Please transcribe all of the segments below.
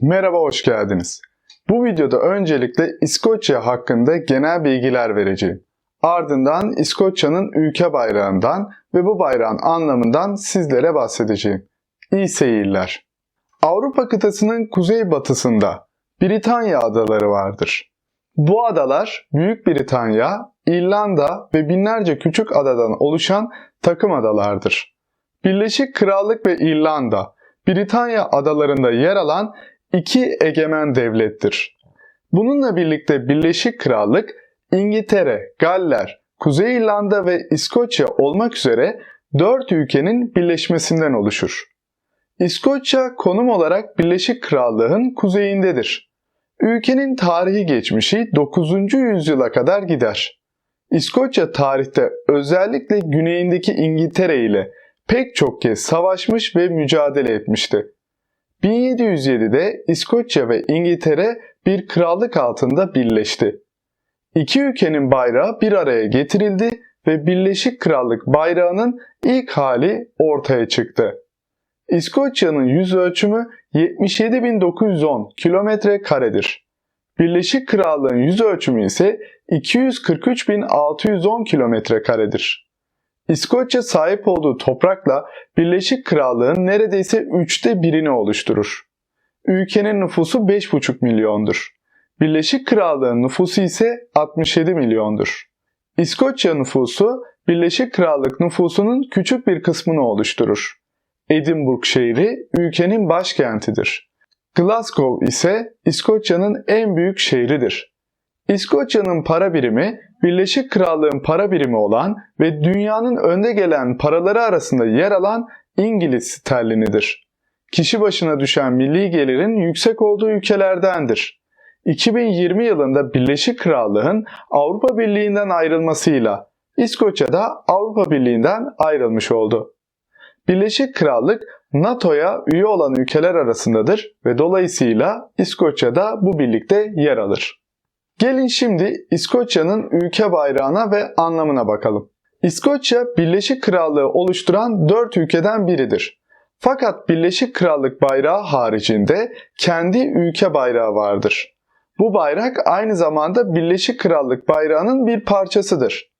Merhaba, hoş geldiniz. Bu videoda öncelikle İskoçya hakkında genel bilgiler vereceğim. Ardından İskoçya'nın ülke bayrağından ve bu bayrağın anlamından sizlere bahsedeceğim. İyi seyirler. Avrupa kıtasının kuzeybatısında Britanya adaları vardır. Bu adalar Büyük Britanya, İrlanda ve binlerce küçük adadan oluşan takım adalardır. Birleşik Krallık ve İrlanda, Britanya adalarında yer alan iki egemen devlettir. Bununla birlikte Birleşik Krallık, İngiltere, Galler, Kuzey İrlanda ve İskoçya olmak üzere dört ülkenin birleşmesinden oluşur. İskoçya konum olarak Birleşik Krallık'ın kuzeyindedir. Ülkenin tarihi geçmişi 9. yüzyıla kadar gider. İskoçya tarihte özellikle güneyindeki İngiltere ile pek çok kez savaşmış ve mücadele etmişti. 1707'de İskoçya ve İngiltere bir krallık altında birleşti. İki ülkenin bayrağı bir araya getirildi ve Birleşik Krallık bayrağının ilk hali ortaya çıktı. İskoçya'nın yüz ölçümü 77.910 kilometre karedir. Birleşik Krallığın yüz ölçümü ise 243.610 kilometre karedir. İskoçya sahip olduğu toprakla Birleşik Krallığın neredeyse üçte birini oluşturur. Ülkenin nüfusu 5,5 milyondur. Birleşik Krallığın nüfusu ise 67 milyondur. İskoçya nüfusu Birleşik Krallık nüfusunun küçük bir kısmını oluşturur. Edinburgh şehri ülkenin başkentidir. Glasgow ise İskoçya'nın en büyük şehridir. İskoçya'nın para birimi Birleşik Krallığın para birimi olan ve dünyanın önde gelen paraları arasında yer alan İngiliz sterlinidir. Kişi başına düşen milli gelirin yüksek olduğu ülkelerdendir. 2020 yılında Birleşik Krallığın Avrupa Birliği'nden ayrılmasıyla İskoçya da Avrupa Birliği'nden ayrılmış oldu. Birleşik Krallık NATO'ya üye olan ülkeler arasındadır ve dolayısıyla İskoçya da bu birlikte yer alır. Gelin şimdi İskoçya'nın ülke bayrağına ve anlamına bakalım. İskoçya Birleşik Krallığı oluşturan 4 ülkeden biridir. Fakat Birleşik Krallık bayrağı haricinde kendi ülke bayrağı vardır. Bu bayrak aynı zamanda Birleşik Krallık bayrağının bir parçasıdır.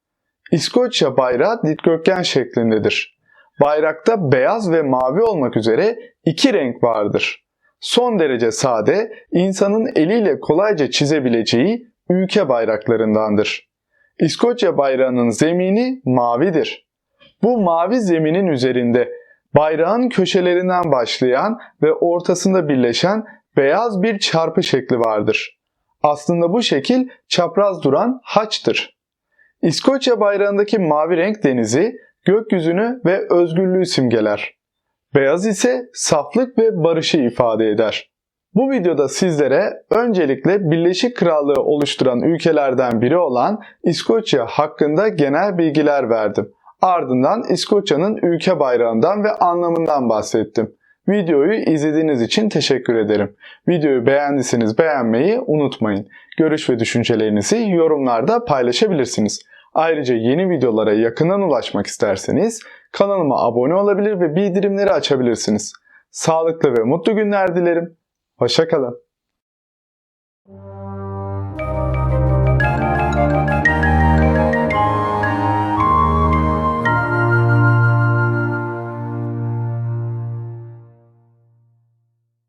İskoçya bayrağı dikdörtgen şeklindedir. Bayrakta beyaz ve mavi olmak üzere iki renk vardır. Son derece sade, insanın eliyle kolayca çizebileceği ülke bayraklarındandır. İskoçya bayrağının zemini mavidir. Bu mavi zeminin üzerinde bayrağın köşelerinden başlayan ve ortasında birleşen beyaz bir çarpı şekli vardır. Aslında bu şekil çapraz duran haçtır. İskoçya bayrağındaki mavi renk denizi gökyüzünü ve özgürlüğü simgeler. Beyaz ise saflık ve barışı ifade eder. Bu videoda sizlere öncelikle Birleşik Krallığı oluşturan ülkelerden biri olan İskoçya hakkında genel bilgiler verdim. Ardından İskoçya'nın ülke bayrağından ve anlamından bahsettim. Videoyu izlediğiniz için teşekkür ederim. Videoyu beğendiyseniz beğenmeyi unutmayın. Görüş ve düşüncelerinizi yorumlarda paylaşabilirsiniz. Ayrıca yeni videolara yakından ulaşmak isterseniz kanalıma abone olabilir ve bildirimleri açabilirsiniz. Sağlıklı ve mutlu günler dilerim. Hoşçakalın.